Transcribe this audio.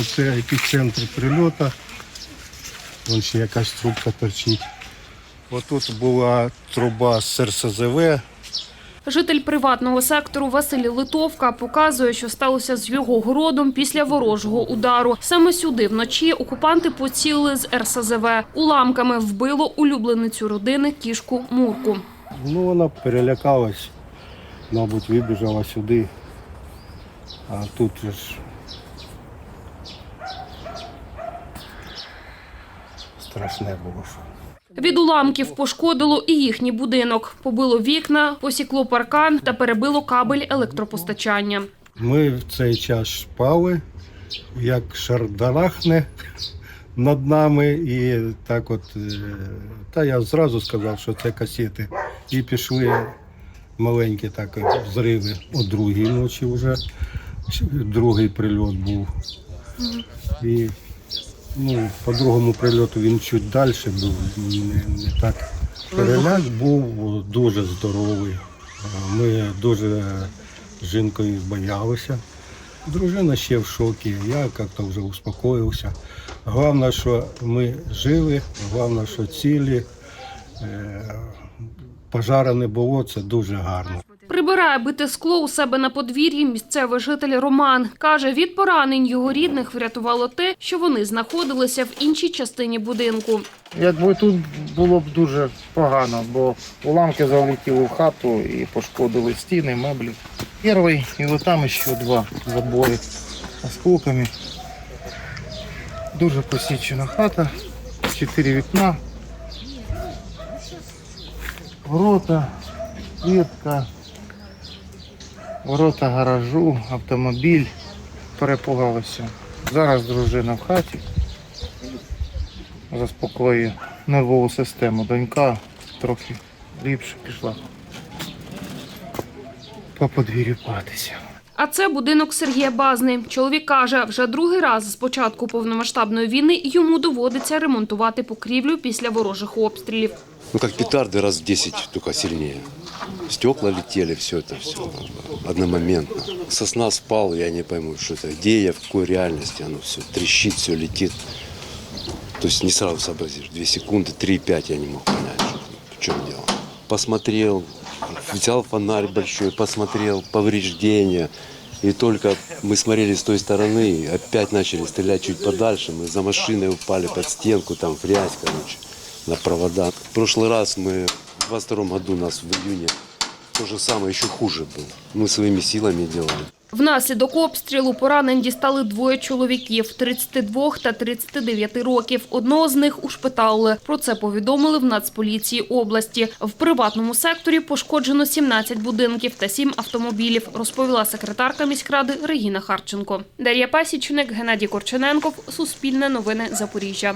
Оце епіцентр прильоту. Вон ще якась трубка торчить. Отут була труба з РСЗВ. Житель приватного сектору Василь Литовка показує, що сталося з його городом після ворожого удару. Саме сюди вночі окупанти поцілили з РСЗВ. Уламками вбило улюбленицю родини кішку Мурку. Ну, вона перелякалась, мабуть, вибіжала сюди. А тут ж страшне було. що. Від уламків пошкодило і їхній будинок. Побило вікна, посікло паркан та перебило кабель електропостачання. Ми в цей час спали, як шардарахне над нами, і так от, е, та я зразу сказав, що це касети. І пішли маленькі так взриви о другій ночі вже. Другий прильот був. І ну, по другому прильоту він чуть далі був, не, не так. Переляк був дуже здоровий. Ми дуже з жінкою боялися. Дружина ще в шокі, я як-то вже успокоївся. Головне, що ми живі, головне, що цілі. Е, Пожара не було, це дуже гарно. Прибирає бите скло у себе на подвір'ї місцевий житель Роман. Каже, від поранень його рідних врятувало те, що вони знаходилися в іншій частині будинку. Якби тут було б дуже погано, бо уламки залетіли в хату і пошкодили стіни, меблі. Перший і там ще два забори осколками. Дуже посічена хата, чотири вікна, ворота, клітка, ворота гаражу, автомобіль. Перепугалися. Зараз дружина в хаті заспокоює нервову систему. Донька трохи ліпше пішла по подвір'ю патися. А це будинок Сергія Базни. Чоловік каже, вже другий раз з початку повномасштабної війни йому доводиться ремонтувати покрівлю після ворожих обстрілів. Ну, как петарды раз в 10, только сильнее. Стекла летели, все это все одномоментно. Сосна спал, я не пойму, что это, где я, в какой реальности, оно все трещит, все летит. То есть не сразу сообразишь, 2 секунды, 3-5 я не мог понять, что, в чем дело. Посмотрел, взял фонарь большой, посмотрел повреждения. И только мы смотрели с той стороны, опять начали стрелять чуть подальше. Мы за машиной упали под стенку, там в грязь, короче, на провода. В прошлый раз мы в 22 году у нас в июне то же самое, еще хуже было. Мы своими силами делали. Внаслідок обстрілу поранень дістали двоє чоловіків – 32 та 39 років. Одного з них ушпиталили. Про це повідомили в Нацполіції області. В приватному секторі пошкоджено 17 будинків та 7 автомобілів, розповіла секретарка міськради Регіна Харченко. Дар'я Пасічник, Геннадій Корчененков, Суспільне новини Запоріжжя.